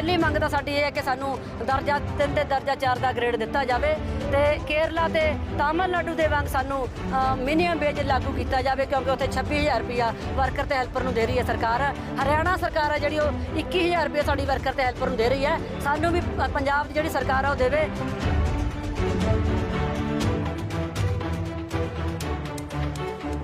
ਪਹਿਲੀ ਮੰਗ ਤਾਂ ਸਾਡੀ ਇਹ ਹੈ ਕਿ ਸਾਨੂੰ ਦਰਜਾ 3 ਤੇ ਦਰਜਾ 4 ਦਾ ਗ੍ਰੇਡ ਦਿੱਤਾ ਜਾਵੇ ਤੇ ਕੇਰਲਾ ਤੇ ਤਾਮਿਲਨਾਡੂ ਦੇ ਵਾਂਗ ਸਾਨੂੰ ਮਿਨੀਮਮ ਵੇਜ ਲਾਗੂ ਕੀਤਾ ਜਾਵੇ ਕਿਉਂਕਿ ਉੱਥੇ 26000 ਰੁਪਇਆ ਵਰਕਰ ਤੇ ਹੈਲਪਰ ਨੂੰ ਦੇ ਰਹੀ ਹੈ ਸਰਕਾਰ। ਹਰਿਆਣਾ ਸਰਕਾਰ ਹੈ ਜਿਹੜੀ ਉਹ 21000 ਰੁਪਇਆ ਸਾਡੀ ਵਰਕਰ ਤੇ ਹੈਲਪਰ ਨੂੰ ਦੇ ਰਹੀ ਹੈ। ਸਾਨੂੰ ਵੀ ਪੰਜਾਬ ਦੀ ਜਿਹੜੀ ਸਰਕਾਰ ਆ ਉਹ ਦੇਵੇ।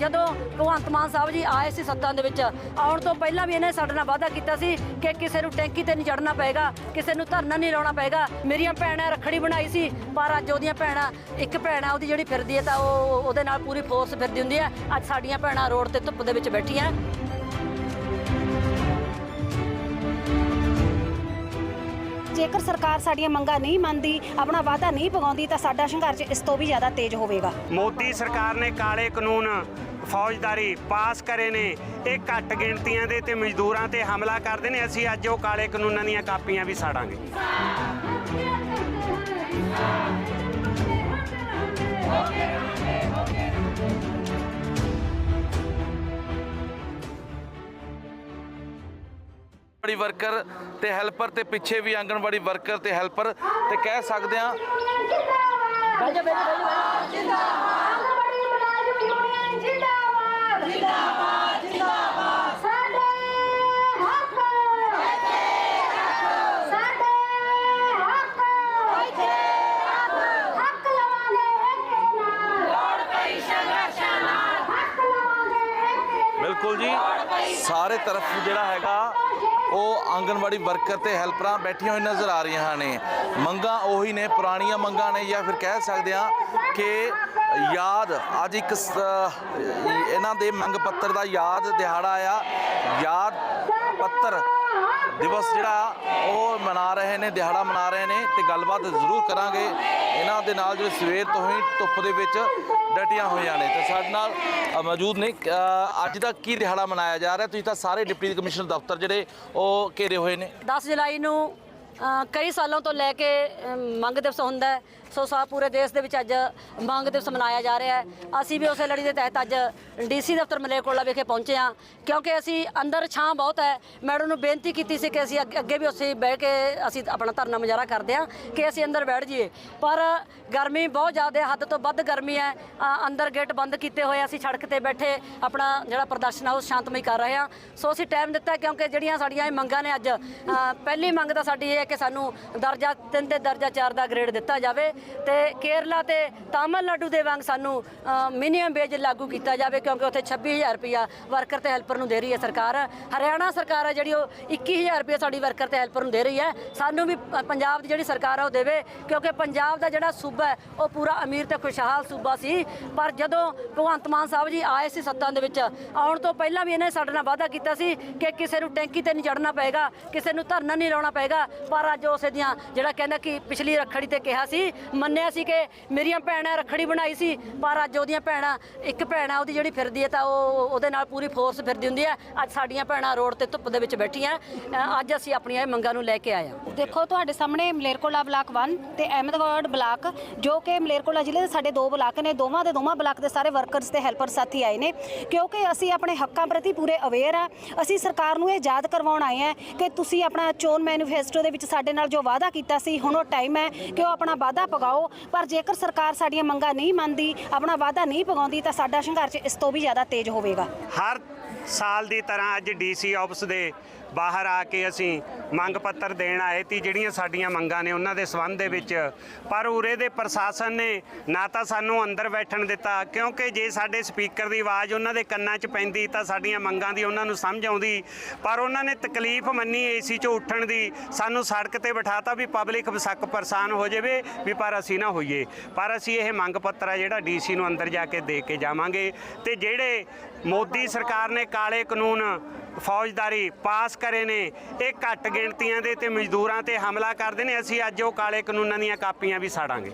ਜਦੋਂ ਭਗਵੰਤ ਮਾਨ ਸਾਹਿਬ ਜੀ ਆਏ ਸੀ ਸੱਤਾ ਦੇ ਵਿੱਚ, ਆਉਣ ਤੋਂ ਪਹਿਲਾਂ ਵੀ ਇਹਨੇ ਸਾਡੇ ਨਾਲ ਵਾਅਦਾ ਕੀਤਾ ਸੀ ਕਿ ਕਿਸੇ ਨੂੰ ਟੈਂਕੀ ਤੇ ਨਹੀਂ ਚੜਨਾ ਪਏਗਾ, ਕਿਸੇ ਨੂੰ ਧਰਨਾ ਨਹੀਂ ਲਾਉਣਾ ਪਏਗਾ। ਮੇਰੀਆਂ ਭੈਣਾਂ ਰੱਖੜੀ ਬਣਾਈ ਸੀ, ਪਰ ਅੱਜ ਉਹਦੀਆਂ ਭੈਣਾਂ, ਇੱਕ ਭੈਣ ਆ, ਉਹਦੀ ਜਿਹੜੀ ਫਿਰਦੀ ਹੈ ਤਾਂ ਉਹ ਉਹਦੇ ਨਾਲ ਪੂਰੀ ਫੋਰਸ ਫਿਰਦੀ ਹੁੰਦੀ ਹੈ। ਅੱਜ ਸਾਡੀਆਂ ਭੈਣਾਂ ਰੋਡ ਤੇ ਧੁੱਪ ਦੇ ਵਿੱਚ ਬੈਠੀਆਂ। ਜੇਕਰ ਸਰਕਾਰ ਸਾਡੀਆਂ ਮੰਗਾਂ ਨਹੀਂ ਮੰਨਦੀ ਆਪਣਾ ਵਾਅਦਾ ਨਹੀਂ ਪਗਾਉਂਦੀ ਤਾਂ ਸਾਡਾ ਸੰਘਰਸ਼ ਇਸ ਤੋਂ ਵੀ ਜ਼ਿਆਦਾ ਤੇਜ਼ ਹੋਵੇਗਾ। ਮੋਦੀ ਸਰਕਾਰ ਨੇ ਕਾਲੇ ਕਾਨੂੰਨ ਫੌਜਦਾਰੀ ਪਾਸ ਕਰੇ ਨੇ ਇਹ ਘੱਟ ਗਿਣਤੀਆਂ ਦੇ ਤੇ ਮਜ਼ਦੂਰਾਂ ਤੇ ਹਮਲਾ ਕਰਦੇ ਨੇ ਅਸੀਂ ਅੱਜ ਉਹ ਕਾਲੇ ਕਾਨੂੰਨਾਂ ਦੀਆਂ ਕਾਪੀਆਂ ਵੀ ਸਾੜਾਂਗੇ। ਆਂਗਣਵਾੜੀ ਵਰਕਰ ਤੇ ਹੈਲਪਰ ਤੇ ਪਿੱਛੇ ਵੀ ਆਂਗਣਵਾੜੀ ਵਰਕਰ ਤੇ ਹੈਲਪਰ ਤੇ ਕਹਿ ਸਕਦੇ ਆ ਬਿਲਕੁਲ ਜੀ, ਸਾਰੇ ਤਰਫ ਜਿਹੜਾ ਹੈਗਾ ਉਹ ਆਂਗਣਵਾੜੀ ਵਰਕਰ ਤੇ ਹੈਲਪਰਾਂ ਬੈਠੀਆਂ ਹੋਈ ਨਜ਼ਰ ਆ ਰਹੀਆਂ ਨੇ। ਮੰਗਾਂ ਉਹੀ ਨੇ, ਪੁਰਾਣੀਆਂ ਮੰਗਾਂ ਨੇ ਜਾਂ ਫਿਰ ਕਹਿ ਸਕਦੇ ਆ ਕਿ ਯਾਦ, ਅੱਜ ਇੱਕ ਇਹਨਾਂ ਦੇ ਮੰਗ ਪੱਤਰ ਦਾ ਯਾਦ ਦਿਹਾੜਾ ਆ। ਯਾਦ ਪੱਤਰ ਦਿਵਸ ਜਿਹੜਾ ਉਹ ਮਨਾ ਰਹੇ ਨੇ, ਦਿਹਾੜਾ ਮਨਾ ਰਹੇ ਨੇ ਤੇ ਗੱਲਬਾਤ ਜ਼ਰੂਰ ਕਰਾਂਗੇ। ਇਹਨਾਂ ਦੇ ਨਾਲ ਜਿਹੜੇ ਸਵੇਰ ਤੋਂ ਹੀ ਧੁੱਪ ਦੇ ਵਿੱਚ ਡਟੀਆਂ ਹੋਈਆਂ ਨੇ ਤੇ ਸਾਡੇ ਨਾਲ ਮੌਜੂਦ ਨੇ। ਅੱਜ ਦਾ ਕੀ ਦਿਹਾੜਾ ਮਨਾਇਆ ਜਾ ਰਿਹਾ? ਤੁਸੀਂ ਤਾਂ ਸਾਰੇ ਡਿਪਟੀ ਕਮਿਸ਼ਨਰ ਦਫ਼ਤਰ ਜਿਹੜੇ ਉਹ ਘੇਰੇ ਹੋਏ ਨੇ। 10 ਜੁਲਾਈ ਨੂੰ ਕਈ ਸਾਲਾਂ ਤੋਂ ਲੈ ਕੇ ਮੰਗ ਦਿਵਸ ਹੁੰਦਾ ਹੈ। ਸੋ ਸਾ ਪੂਰੇ ਦੇਸ਼ ਦੇ ਵਿੱਚ ਅੱਜ ਮੰਗ ਦਿਵਸ ਮਨਾਇਆ ਜਾ ਰਿਹਾ ਹੈ। ਅਸੀਂ ਵੀ ਉਸੇ ਲੜੀ ਦੇ ਤਹਿਤ ਅੱਜ ਡੀਸੀ ਦਫ਼ਤਰ ਮਲੇਰਕੋਟਲਾ ਵਿਖੇ ਪਹੁੰਚੇ ਹਾਂ, ਕਿਉਂਕਿ ਅਸੀਂ ਅੰਦਰ ਛਾਂ ਬਹੁਤ ਹੈ। ਮੈਡਮ ਨੂੰ ਬੇਨਤੀ ਕੀਤੀ ਸੀ ਕਿ ਅਸੀਂ ਅੱਗੇ- ਅੱਗੇ ਵੀ ਉੱਥੇ ਬਹਿ ਕੇ ਅਸੀਂ ਆਪਣਾ ਧਰਨਾ ਮੁਜ਼ਾਹਰਾ ਕਰਦੇ ਹਾਂ ਕਿ ਅਸੀਂ ਅੰਦਰ ਬੈਠ ਜਾਈਏ। ਪਰ ਗਰਮੀ ਬਹੁਤ ਜ਼ਿਆਦਾ ਹੱਦ ਤੋਂ ਵੱਧ ਗਰਮੀ ਹੈ। ਅੰਦਰ ਗੇਟ ਬੰਦ ਕੀਤੇ ਹੋਏ ਅਸੀਂ ਸੜਕ ਤੇ ਬੈਠੇ ਆਪਣਾ ਜਿਹੜਾ ਪ੍ਰਦਰਸ਼ਨ ਆ ਉਹ ਸ਼ਾਂਤਮਈ ਕਰ ਰਹੇ ਹਾਂ। ਸੋ ਅਸੀਂ ਟਾਈਮ ਦਿੱਤਾ ਕਿਉਂਕਿ ਜਿਹੜੀਆਂ ਸਾਡੀਆਂ ਇਹ ਮੰਗਾਂ ਨੇ ਅੱਜ ਪਹਿਲੀ ਮੰਗ ਤਾਂ ਸਾਡੀ ਇਹ ਹੈ ਕਿ ਸਾਨੂੰ ਦਰਜਾ 3 ਤੇ ਦਰਜਾ 4 ਦਾ ਗ੍ਰੇਡ ਦਿੱਤਾ ਜਾਵੇ। ਤੇ ਕੇਰਲਾ ਤੇ ਤਾਮਿਲਨਾਡੂ ਦੇ ਵਾਂਗ ਸਾਨੂੰ ਮਿਨੀਮਮ ਵੇਜ ਲਾਗੂ ਕੀਤਾ ਜਾਵੇ ਕਿਉਂਕਿ ਉੱਥੇ 26000 ਰੁਪਇਆ ਵਰਕਰ ਤੇ ਹੈਲਪਰ ਨੂੰ ਦੇ ਰਹੀ ਹੈ ਸਰਕਾਰ। ਹਰਿਆਣਾ ਸਰਕਾਰ ਹੈ ਜਿਹੜੀ ਉਹ 21000 ਰੁਪਇਆ ਸਾਡੀ ਵਰਕਰ ਤੇ ਹੈਲਪਰ ਨੂੰ ਦੇ ਰਹੀ ਹੈ। ਸਾਨੂੰ ਵੀ ਪੰਜਾਬ ਦੀ ਜਿਹੜੀ ਸਰਕਾਰ ਹੈ ਉਹ ਦੇਵੇ ਕਿਉਂਕਿ ਪੰਜਾਬ ਦਾ ਜਿਹੜਾ ਸੂਬਾ ਹੈ, ਉਹ ਪੂਰਾ ਅਮੀਰ ਤੇ ਖੁਸ਼ਹਾਲ ਸੂਬਾ ਸੀ। ਪਰ ਜਦੋਂ ਭਗਵੰਤ ਮਾਨ ਸਾਹਿਬ ਜੀ ਆਏ ਸੀ ਸੱਤਾ ਦੇ ਵਿੱਚ, ਆਉਣ ਤੋਂ ਪਹਿਲਾਂ ਵੀ ਇਹਨੇ ਸਾਡੇ ਨਾਲ ਵਾਅਦਾ ਕੀਤਾ ਸੀ ਕਿ ਕਿਸੇ ਨੂੰ ਟੈਂਕੀ ਤੇ ਨਹੀਂ ਚੜਨਾ ਪਏਗਾ, ਕਿਸੇ ਨੂੰ ਧਰਨਾ ਨਹੀਂ ਲਾਉਣਾ ਪਏਗਾ। ਪਰ ਅੱਜ ਉਸੇ ਦੀਆਂ ਜਿਹੜਾ ਕਹਿੰਦਾ ਕਿ ਪਿਛਲੀ ਰੱਖੜੀ ਤੇ ਕਿਹਾ ਸੀ ਮੰਨਿਆ ਸੀ ਕਿ ਮੇਰੀਆਂ ਭੈਣਾਂ ਰੱਖੜੀ ਬਣਾਈ ਸੀ, ਪਰ ਅੱਜ ਉਹਦੀਆਂ ਭੈਣਾਂ, ਇੱਕ ਭੈਣ ਆ ਉਹਦੀ ਜਿਹੜੀ ਫਿਰਦੀ ਹੈ ਤਾਂ ਉਹ ਉਹਦੇ ਨਾਲ ਪੂਰੀ ਫੋਰਸ ਫਿਰਦੀ ਹੁੰਦੀ ਹੈ। ਅੱਜ ਸਾਡੀਆਂ ਭੈਣਾਂ ਰੋਡ ਤੇ ਧੁੱਪ ਦੇ ਵਿੱਚ ਬੈਠੀਆਂ। ਅੱਜ ਅਸੀਂ ਆਪਣੀਆਂ ਇਹ ਮੰਗਾਂ ਨੂੰ ਲੈ ਕੇ ਆਏ ਹਾਂ। ਦੇਖੋ, ਤੁਹਾਡੇ ਸਾਹਮਣੇ ਮਲੇਰਕੋਲਾ ਬਲਾਕ 1 ਤੇ ਅਹਿਮਦਗੜ੍ਹ ਬਲਾਕ, ਜੋ ਕਿ ਮਲੇਰਕੋਲਾ ਜ਼ਿਲ੍ਹੇ ਦੇ ਸਾਡੇ ਦੋ ਬਲਾਕ ਨੇ। ਦੋਵਾਂ ਦੇ ਦੋਵਾਂ ਬਲਾਕ ਦੇ ਸਾਰੇ ਵਰਕਰਸ ਤੇ ਹੈਲਪਰ ਸਾਥੀ ਆਏ ਨੇ, ਕਿਉਂਕਿ ਅਸੀਂ ਆਪਣੇ ਹੱਕਾਂ ਪ੍ਰਤੀ ਪੂਰੇ ਅਵੇਅਰ ਆ ਅਸੀਂ ਸਰਕਾਰ ਨੂੰ ਇਹ ਯਾਦ ਕਰਵਾਉਣ ਆਏ ਆ ਕਿ ਤੁਸੀਂ ਆਪਣਾ ਚੋਣ ਮੈਨੀਫੈਸਟੋ ਦੇ ਵਿੱਚ ਸਾਡੇ ਨਾਲ ਜੋ ਵਾਅਦਾ ਕੀਤਾ ਸੀ, ਹੁਣ ਉਹ ਟਾਈਮ ਹੈ ਕਿ ਉਹ ਆਪਣਾ ਵਾਅਦਾ ਪਗਾਓ ਪਰ ਜੇਕਰ ਸਰਕਾਰ ਸਾਡੀਆਂ ਮੰਗਾਂ ਨਹੀਂ ਮੰਨਦੀ, ਆਪਣਾ ਵਾਅਦਾ ਨਹੀਂ ਪਗਾਉਂਦੀ ਤਾਂ ਸਾਡਾ ਸੰਘਰਸ਼ ਇਸ ਤੋਂ ਵੀ ਜ਼ਿਆਦਾ ਤੇਜ਼ ਹੋਵੇਗਾ। ਹਰ ਸਾਲ ਦੀ ਤਰ੍ਹਾਂ ਅੱਜ ਡੀਸੀ ਆਫਿਸ ਦੇ ਬਾਹਰ ਆ ਕੇ ਅਸੀਂ ਮੰਗ ਪੱਤਰ ਦੇਣ ਆਏ ਤੀ ਜਿਹੜੀਆਂ ਸਾਡੀਆਂ ਮੰਗਾਂ ਨੇ ਉਹਨਾਂ ਦੇ ਸੰਬੰਧ ਦੇ ਵਿੱਚ। ਪਰ ਉਰੇ ਦੇ ਪ੍ਰਸ਼ਾਸਨ ਨੇ ਨਾ ਤਾਂ ਸਾਨੂੰ ਅੰਦਰ ਬੈਠਣ ਦਿੱਤਾ, ਕਿਉਂਕਿ ਜੇ ਸਾਡੇ ਸਪੀਕਰ ਦੀ ਆਵਾਜ਼ ਉਹਨਾਂ ਦੇ ਕੰਨਾਂ 'ਚ ਪੈਂਦੀ ਤਾਂ ਸਾਡੀਆਂ ਮੰਗਾਂ ਦੀ ਉਹਨਾਂ ਨੂੰ ਸਮਝ ਆਉਂਦੀ। ਪਰ ਉਹਨਾਂ ਨੇ ਤਕਲੀਫ ਮੰਨੀ ਏਸੀ 'ਚੋਂ ਉੱਠਣ ਦੀ, ਸਾਨੂੰ ਸੜਕ ਤੇ ਬਿਠਾਤਾ ਵੀ ਪਬਲਿਕ ਬਸਕ ਪਰੇਸ਼ਾਨ ਹੋ ਜਾਵੇ ਵੀ ਪਰ ਅਸੀਂ ਨਾ ਹੋਈਏ। ਪਰ ਅਸੀਂ ਇਹ ਮੰਗ ਪੱਤਰ ਆ ਜਿਹੜਾ ਡੀਸੀ ਨੂੰ ਅੰਦਰ ਜਾ ਕੇ ਦੇ ਕੇ ਜਾਵਾਂਗੇ। ਤੇ ਜਿਹੜੇ ਮੋਦੀ ਸਰਕਾਰ ਨੇ ਕਾਲੇ ਕਾਨੂੰਨ ਫੌਜਦਾਰੀ ਪਾਸ ਕਰੇ ਨੇ, ਇਹ ਘੱਟ ਗਿਣਤੀਆਂ ਦੇ ਤੇ ਮਜ਼ਦੂਰਾਂ ਤੇ ਹਮਲਾ ਕਰਦੇ ਨੇ, ਅਸੀਂ ਅੱਜ ਉਹ ਕਾਲੇ ਕਾਨੂੰਨਾਂ ਦੀਆਂ ਕਾਪੀਆਂ ਵੀ ਸਾੜਾਂਗੇ।